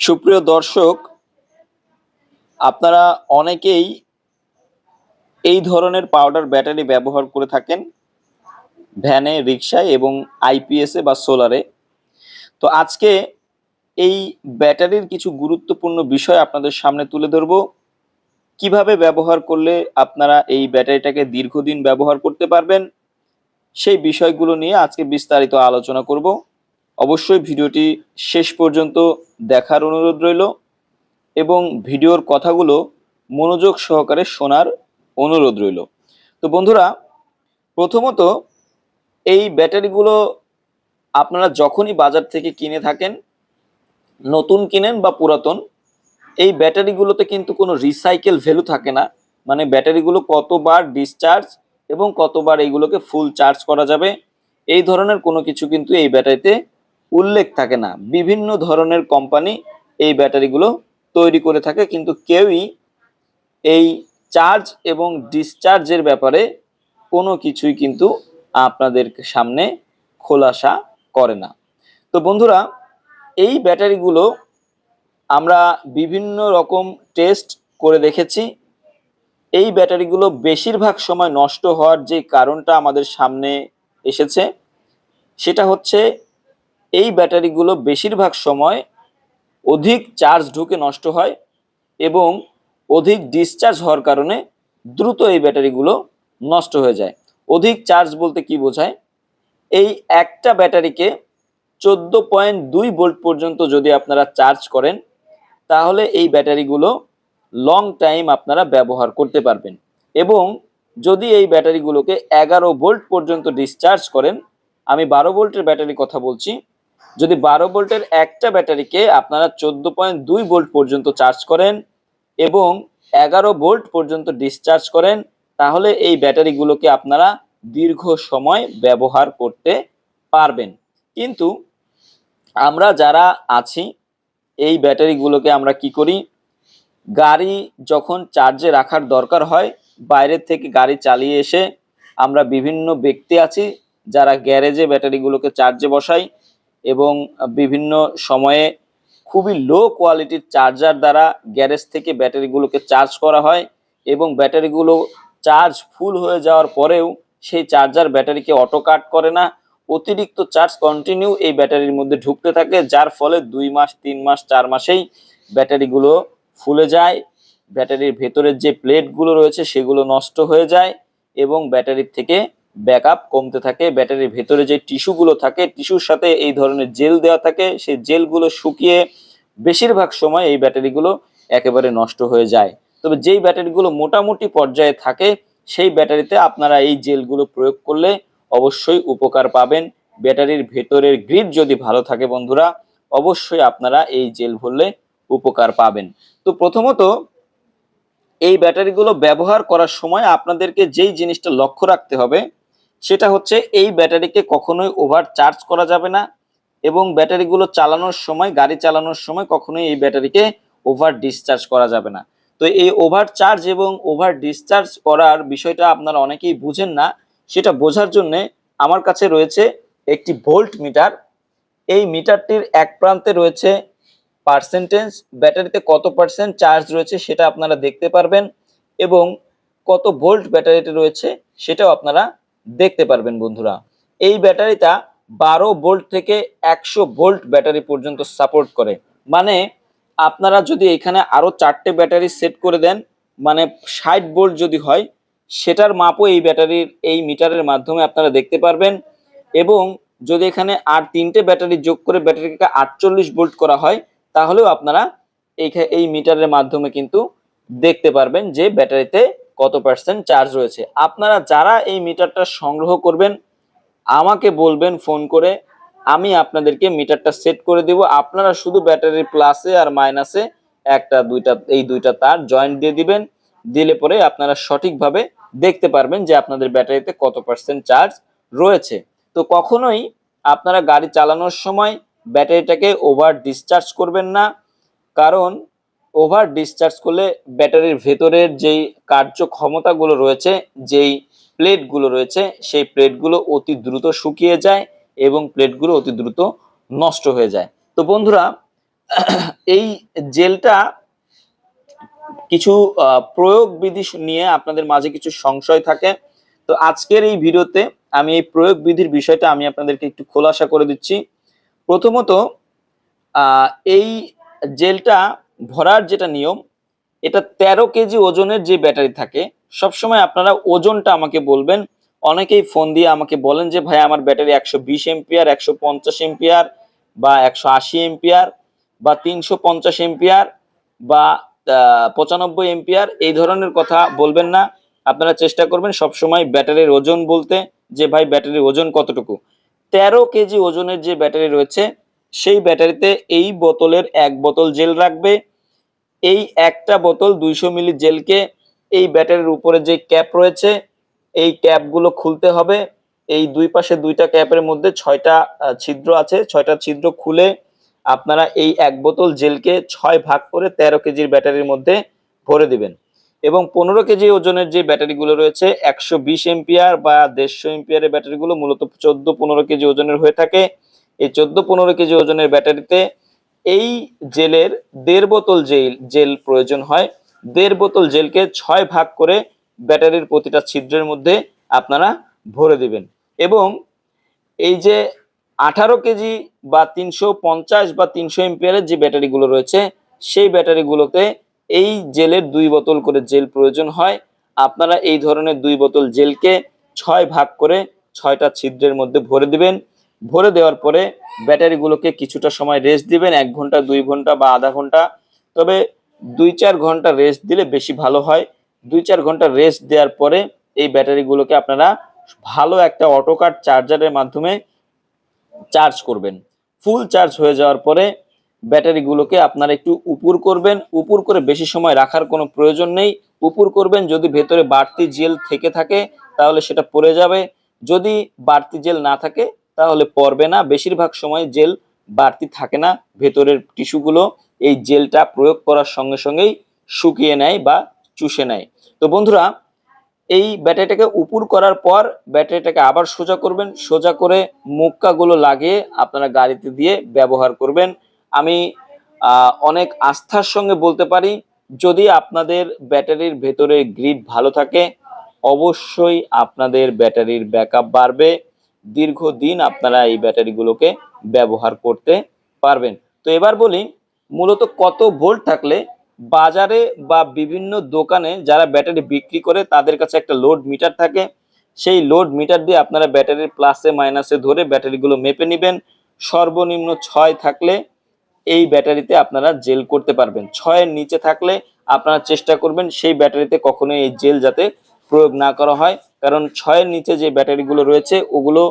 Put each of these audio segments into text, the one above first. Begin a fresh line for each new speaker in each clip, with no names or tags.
সুপ্রিয় দর্শক, আপনারা অনেকেই এই ধরনের পাউডার ব্যাটারি ব্যবহার করে থাকেন ভ্যানে রিক্সায় এবং আইপিএসে বা সোলারে তো আজকে এই ব্যাটারির কিছু গুরুত্বপূর্ণ বিষয় আপনাদের সামনে তুলে ধরব। কীভাবে ব্যবহার করলে আপনারা এই ব্যাটারিটাকে দীর্ঘদিন ব্যবহার করতে পারবেন, সেই বিষয়গুলো নিয়ে আজকে বিস্তারিত আলোচনা করব। অবশ্যই ভিডিওটি শেষ পর্যন্ত দেখার অনুরোধ রইল এবং ভিডিওর কথাগুলো মনোযোগ সহকারে শোনার অনুরোধ রইল। তো বন্ধুরা, প্রথমত এই ব্যাটারিগুলো আপনারা যখনই বাজার থেকে কিনে থাকেন, নতুন কিনেন বা পুরাতন, এই ব্যাটারিগুলোতে কিন্তু কোনো রিসাইকেল ভ্যালু থাকে না। মানে ব্যাটারিগুলো কতবার ডিসচার্জ এবং কতবার এইগুলোকে ফুল চার্জ করা যাবে, এই ধরনের কোনো কিছু কিন্তু এই ব্যাটারিতে উল্লেখ থাকে না। বিভিন্ন ধরনের কোম্পানি এই ব্যাটারিগুলো তৈরি করে থাকে, কিন্তু কেউই এই চার্জ এবং ডিসচার্জের ব্যাপারে কোনো কিছুই কিন্তু আপনাদের সামনে খোলাসা করে না। তো বন্ধুরা, এই ব্যাটারিগুলো আমরা বিভিন্ন রকম টেস্ট করে দেখেছি। এই ব্যাটারিগুলো বেশিরভাগ সময় নষ্ট হওয়ার যে কারণটা আমাদের সামনে এসেছে, সেটা হচ্ছে এই ব্যাটারিগুলো বেশিরভাগ সময় অধিক চার্জ ঢুকে নষ্ট হয় এবং অধিক ডিসচার্জ হওয়ার কারণে দ্রুত এই ব্যাটারিগুলো নষ্ট হয়ে যায়। অধিক চার্জ বলতে কি বোঝায়? এই একটা ব্যাটারিকে চোদ্দ পয়েন্ট দুই ভোল্ট পর্যন্ত যদি আপনারা চার্জ করেন, তাহলে এই ব্যাটারিগুলো লং টাইম আপনারা ব্যবহার করতে পারবেন। এবং যদি এই ব্যাটারিগুলোকে এগারো ভোল্ট পর্যন্ত ডিসচার্জ করেন, আমি বারো ভোল্টের ব্যাটারি কথা বলছি যদি বারো ভোল্টের একটা ব্যাটারিকে আপনারা চোদ্দ পয়েন্ট দুই ভোল্ট পর্যন্ত চার্জ করেন এবং এগারো ভোল্ট পর্যন্ত ডিসচার্জ করেন, তাহলে এই ব্যাটারিগুলোকে আপনারা দীর্ঘ সময় ব্যবহার করতে পারবেন। কিন্তু আমরা যারা আছি, এই ব্যাটারিগুলোকে আমরা কি করি? গাড়ি যখন চার্জে রাখার দরকার হয়, বাইরের থেকে গাড়ি চালিয়ে এসে আমরা বিভিন্ন ব্যক্তি আছি যারা গ্যারেজে ব্যাটারিগুলোকে চার্জে বসাই। এবং বিভিন্ন সময়ে খুবই লো কোয়ালিটির চার্জার দ্বারা গ্যারেজ থেকে ব্যাটারিগুলোকে চার্জ করা হয় এবং ব্যাটারিগুলো চার্জ ফুল হয়ে যাওয়ার পরেও সেই চার্জার ব্যাটারিকে অটো কাট করে না, অতিরিক্ত চার্জ কন্টিনিউ এই ব্যাটারির মধ্যে ঢুকতে থাকে, যার ফলে দুই মাস, তিন মাস, চার মাসেই ব্যাটারিগুলো ফুলে যায়, ব্যাটারির ভেতরের যে প্লেটগুলো রয়েছে সেগুলো নষ্ট হয়ে যায় এবং ব্যাটারির থেকে ব্যাকআপ কমতে থাকে, ব্যাটারির ভেতরে যে টিস্যুগুলো থাকে, টিস্যুর সাথে এই ধরনের জেল দেওয়া থাকে, সেই জেলগুলো শুকিয়ে বেশিরভাগ সময় এই ব্যাটারিগুলো একেবারে নষ্ট হয়ে যায়। তবে যেই ব্যাটারিগুলো মোটামুটি পর্যায়ে থাকে, সেই ব্যাটারিতে আপনারা এই জেলগুলো প্রয়োগ করলে অবশ্যই উপকার পাবেন। ব্যাটারির ভেতরের গ্রিড যদি ভালো থাকে বন্ধুরা, অবশ্যই আপনারা এই জেল ভরলে উপকার পাবেন। তো প্রথমত, এই ব্যাটারিগুলো ব্যবহার করার সময় আপনাদেরকে যেই জিনিসটা লক্ষ্য রাখতে হবে সেটা হচ্ছে এই ব্যাটারিকে কখনোই ওভার চার্জ করা যাবে না এবং ব্যাটারিগুলো চালানোর সময়, গাড়ি চালানোর সময় কখনোই এই ব্যাটারিকে ওভার ডিসচার্জ করা যাবে না। তো এই ওভার চার্জ এবং ওভার ডিসচার্জ করার বিষয়টা আপনারা অনেকেই বুঝেন না। সেটা বোঝার জন্য আমার কাছে রয়েছে একটি ভোল্ট মিটার এই মিটারটির এক প্রান্তে রয়েছে পার্সেন্টেজ ব্যাটারিতে কত পার্সেন্ট চার্জ রয়েছে সেটা আপনারা দেখতে পারবেন এবং কত ভোল্ট ব্যাটারিতে রয়েছে সেটাও আপনারা দেখতে পারবেন বন্ধুরা। এই ব্যাটারিটা বারো ভোল্ট থেকে একশো ভোল্ট ব্যাটারি পর্যন্ত সাপোর্ট করে। মানে আপনারা যদি এখানে আরও চারটে ব্যাটারি সেট করে দেন মানে ষাট ভোল্ট যদি হয়, সেটার মাপও এই ব্যাটারির, এই মিটারের মাধ্যমে আপনারা দেখতে পারবেন। এবং যদি এখানে আর তিনটে ব্যাটারি যোগ করে ব্যাটারিকে আটচল্লিশ ভোল্ট করা হয়, তাহলেও আপনারা এই এই মিটারের মাধ্যমে কিন্তু দেখতে পারবেন যে ব্যাটারিতে কত পার্সেন্ট চার্জ রয়েছে। আপনারা যারা এই মিটারটা সংগ্রহ করবেন, আমাকে বলবেন ফোন করে আমি আপনাদেরকে মিটারটা সেট করে দেব। আপনারা শুধু ব্যাটারির প্লাসে আর মাইনাসে একটা, দুইটা, এই দুইটা তার জয়েন্ট দিয়ে দিবেন। দিলে পরে আপনারা সঠিকভাবে দেখতে পারবেন যে আপনাদের ব্যাটারিতে কত পার্সেন্ট চার্জ রয়েছে। তো কখনোই আপনারা গাড়ি চালানোর সময় ব্যাটারিটাকে ওভার ডিসচার্জ করবেন না। কারণ ওভার ডিসচার্জ করলে ব্যাটারির ভেতরের যেই কার্যক্ষমতাগুলো রয়েছে, যেই প্লেটগুলো রয়েছে, সেই প্লেটগুলো অতি দ্রুত শুকিয়ে যায় এবং প্লেটগুলো অতি দ্রুত নষ্ট হয়ে যায়। তো বন্ধুরা, এই জেলটা কিছু প্রয়োগ বিধি নিয়ে আপনাদের মাঝে কিছু সংশয় থাকে। তো আজকের এই ভিডিওতে আমি এই প্রয়োগ বিধির বিষয়টা আমি আপনাদেরকে একটু খোলাসা করে দিচ্ছি। প্রথমত এই জেলটা ভরার যেটা নিয়ম, এটা তেরো কেজি ওজনের যে ব্যাটারি থাকে, সবসময় আপনারা ওজনটা আমাকে বলবেন। অনেকেই ফোন দিয়ে আমাকে বলেন যে, ভাই, আমার ব্যাটারি একশো বিশ এমপিয়ার, একশো পঞ্চাশ এমপিয়ার বা একশো আশি এমপিয়ার বা তিনশো পঞ্চাশ এমপিয়ার বা পঁচানব্বই এমপিয়ার। এই ধরনের কথা বলবেন না। আপনারা চেষ্টা করবেন সবসময় ব্যাটারির ওজন বলতে, যে, ভাই, ব্যাটারির ওজন কতটুকু? তেরো কেজি ওজনের যে ব্যাটারি রয়েছে সেই ব্যাটারিতে এই বোতলের এক বোতল জেল রাখবে। এই একটা বোতল দুইশো মিলি জেলকে এই ব্যাটারির উপরে যে ক্যাপ রয়েছে, এই ক্যাপগুলো খুলতে হবে। এই দুই পাশে দুইটা ক্যাপের মধ্যে ছয়টা ছিদ্র আছে। ছয়টা ছিদ্র খুলে আপনারা এই এক বোতল জেলকে ছয় ভাগ করে তেরো কেজির ব্যাটারির মধ্যে ভরে দিবেন। এবং পনেরো কেজি ওজনের যে ব্যাটারিগুলো রয়েছে, একশো বিশ এমপিয়ার বা দেড়শো এমপিয়ারের ব্যাটারিগুলো মূলত চোদ্দ পনেরো কেজি ওজনের হয়ে থাকে। এই চোদ্দ পনেরো কেজি ওজনের ব্যাটারিতে এই জেলের দেড় বোতল জেল জেল প্রয়োজন হয়। দেড় বোতল জেলকে ছয় ভাগ করে ব্যাটারির প্রতিটা ছিদ্রের মধ্যে আপনারা ভরে দিবেন। এবং এই যে আঠারো কেজি বা তিনশো পঞ্চাশ বা তিনশো এমপিয়ারের যে ব্যাটারিগুলো রয়েছে, সেই ব্যাটারিগুলোতে এই জেলের দুই বোতল করে জেল প্রয়োজন হয়। আপনারা এই ধরনের দুই বোতল জেলকে ছয় ভাগ করে ছয়টা ছিদ্রের মধ্যে ভরে দিবেন। ভরে দেওয়ার পরে ব্যাটারিগুলোকে কিছুটা সময় রেস্ট দিবেন, এক ঘণ্টা, দুই ঘণ্টা বা আধা ঘণ্টা। তবে দুই চার ঘণ্টা রেস্ট দিলে বেশি ভালো হয়। দুই চার ঘণ্টা রেস্ট দেওয়ার পরে এই ব্যাটারিগুলোকে আপনারা ভালো একটা অটোকাট চার্জারের মাধ্যমে চার্জ করবেন। ফুল চার্জ হয়ে যাওয়ার পরে ব্যাটারিগুলোকে আপনারা একটু উপুর করবেন। উপুর করে বেশি সময় রাখার কোনো প্রয়োজন নেই। উপুর করবেন, যদি ভেতরে বাড়তি জেল থেকে থাকে, তাহলে সেটা পড়ে যাবে। যদি বাড়তি জেল না থাকে তাহলে পড়বে না। বেশিরভাগ সময় জেল বাড়তি থাকে না। ভেতরের টিস্যুগুলো এই জেলটা প্রয়োগ করার সঙ্গে সঙ্গেই শুকিয়ে নেয় বা চুষে নেয়। তো বন্ধুরা, এই ব্যাটারিটাকে উপুর করার পর ব্যাটারিটাকে আবার সোজা করবেন। সোজা করে মুক্কাগুলো লাগিয়ে আপনারা গাড়িতে দিয়ে ব্যবহার করবেন। আমি অনেক আস্থার সঙ্গে বলতে পারি, যদি আপনাদের ব্যাটারির ভেতরে গ্রিড ভালো থাকে, অবশ্যই আপনাদের ব্যাটারির ব্যাকআপ বাড়বে। দীর্ঘদিন আপনারা এই ব্যাটারিগুলোকে ব্যবহার করতে পারবেন। তো এবার বলি, মূলত কত ভোল্ট থাকলে বাজারে বা বিভিন্ন দোকানে যারা ব্যাটারি বিক্রি করে, তাদের কাছে একটা লোড মিটার থাকে। সেই লোড মিটার দিয়ে আপনারা ব্যাটারির প্লাসে মাইনাসে ধরে ব্যাটারিগুলো মেপে নেবেন। সর্বনিম্ন ছয় থাকলে এই ব্যাটারিতে আপনারা জেল করতে পারবেন। ছয়ের নিচে থাকলে আপনারা চেষ্টা করবেন সেই ব্যাটারিতে কখনোই এই জেল যাতে প্রয়োগ না করা হয়। কারণ ছয়ের নিচে যে ব্যাটারিগুলো রয়েছে, ওগুলো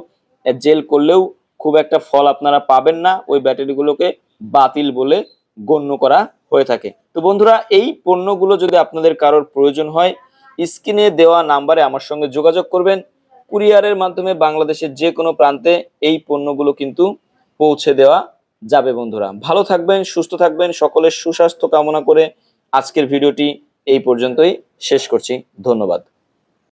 জেল করলেও খুব একটা ফল আপনারা পাবেন না। ওই ব্যাটারিগুলোকে বাতিল বলে গণ্য করা হয়ে থাকে। তো বন্ধুরা, এই পণ্যগুলো যদি আপনাদের কারোর প্রয়োজন হয়, স্ক্রিনে দেওয়া নাম্বারে আমার সঙ্গে যোগাযোগ করবেন। কুরিয়ারের মাধ্যমে বাংলাদেশের যে কোনো প্রান্তে এই পণ্যগুলো কিন্তু পৌঁছে দেওয়া যাবে বন্ধুরা। ভালো থাকবেন, সুস্থ থাকবেন, সকলের সুস্বাস্থ্য কামনা করে আজকের ভিডিওটি এই পর্যন্তই শেষ করছি। ধন্যবাদ।